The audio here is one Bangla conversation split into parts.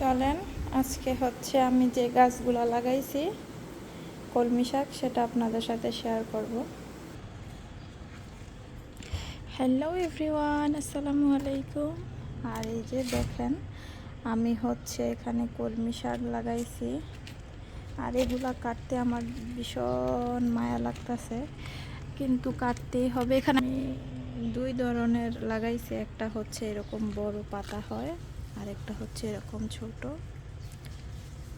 চলেন, আজকে হচ্ছে আমি যে গাছগুলো লাগাইছি, কলমি শাক, সেটা আপনাদের সাথে শেয়ার করব। হ্যালো এভরিওয়ান আসসালামু আলাইকুম। আর এই যে দেখেন, আমি হচ্ছে এখানে কলমি শাক লাগাইছি। আর এগুলা কাটতে আমার ভীষণ মায়া লাগতেছে। কিন্তু কাটতেই হবে। এখানে দুই ধরনের লাগাইছি। একটা হচ্ছে এরকম বড় পাতা হয় আর একটা হচ্ছে এরকম ছোট।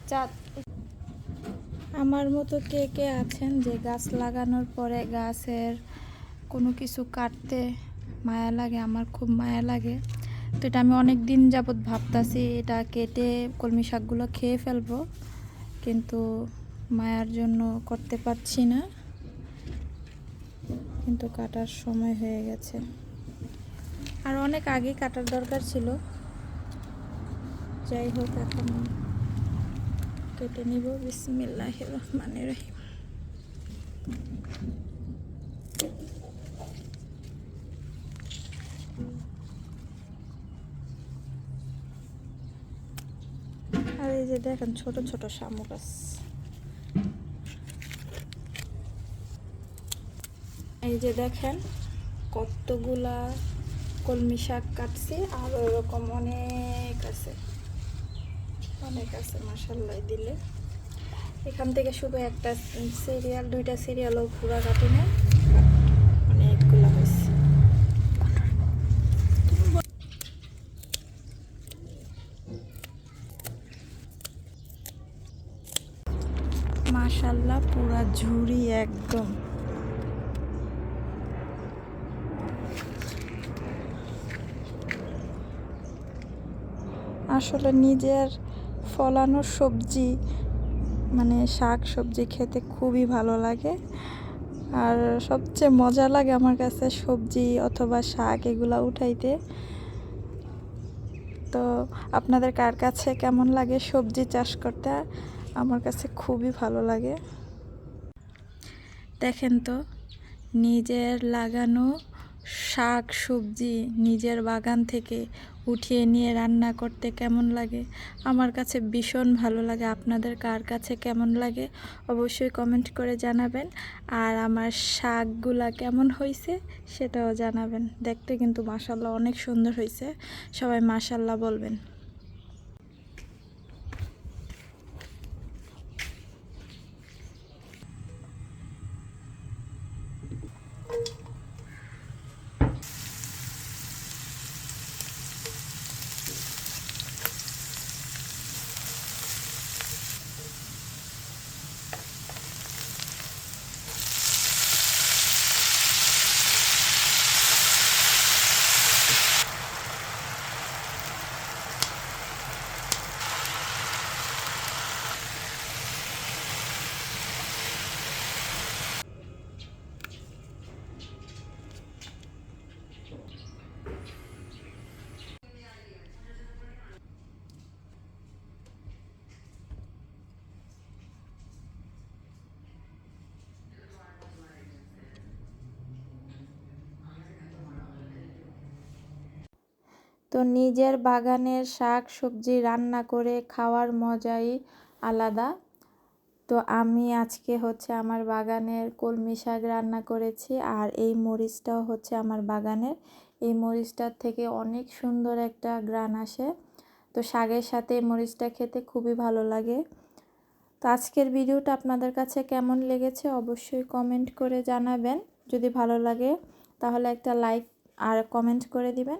চাঁদ। আমার মতো কে কে আছেন যে গাছ লাগানোর পরে গাছের কোনো কিছু কাটতে মায়া লাগে? আমার খুব মায়া লাগে। তো এটা আমি অনেক দিন যাবৎ ভাবতাছি, এটা কেটে কলমি শাকগুলো খেয়ে ফেলব। কিন্তু মায়ার জন্য করতে পারছি না। কিন্তু কাটার সময় হয়ে গেছে। আর অনেক আগে কাটার দরকার ছিল। যাই হোক এখন কেটে নিব। বিসমিল্লাহ রহমান রহিম। আর এই যে দেখেন, ছোট ছোট শামুক গাছ এই যে দেখেন, কতগুলা কলমি শাক কাটছি, আর ওরকম অনেক আছে। অনেক আছে মাসাল্লাই দিলে। এখান থেকে শুধু একটা সিরিয়াল, দুইটা সিরিয়ালও পুরা কাটি না অনেকগুলো মাশাল্লাহ পুরা ঝুড়ি একদম। আসলে নিজের ফলানো সবজি মানে শাক সবজি খেতে খুবই ভালো লাগে। আর সবচেয়ে মজা লাগে আমার কাছে সবজি অথবা শাক এগুলো উঠাইতে। তো আপনাদের কার কাছে কেমন লাগে সবজি চাষ করতে? আমার কাছে খুবই ভালো লাগে। দেখেন তো, নিজের লাগানো শাক, সবজি নিজের বাগান থেকে উঠিয়ে নিয়ে রান্না করতে কেমন লাগে? আমার কাছে ভীষণ ভালো লাগে। আপনাদের কার কাছে কেমন লাগে? অবশ্যই কমেন্ট করে জানাবেন। আর আমার শাকগুলা কেমন হয়েছে সেটাও জানাবেন। দেখতে কিন্তু মাসাল্লাহ অনেক সুন্দর হয়েছে সবাই মাসাল্লাহ বলবেন। তো নিজের বাগানের শাক সবজি রান্না করে খাওয়ার মজাই আলাদা। তো আমি আজকে হচ্ছে আমার বাগানের কলমি শাক রান্না করেছি আর এই মরিচটাও হচ্ছে আমার বাগানের। এই মরিচটার থেকে অনেক সুন্দর একটা গ্রান আসে। তো শাকের সাথে এই মরিচটা খেতে খুবই ভালো লাগে। তো আজকের ভিডিওটা আপনাদের কাছে কেমন লেগেছে অবশ্যই কমেন্ট করে জানাবেন। যদি ভালো লাগে তাহলে একটা লাইক আর কমেন্ট করে দিবেন।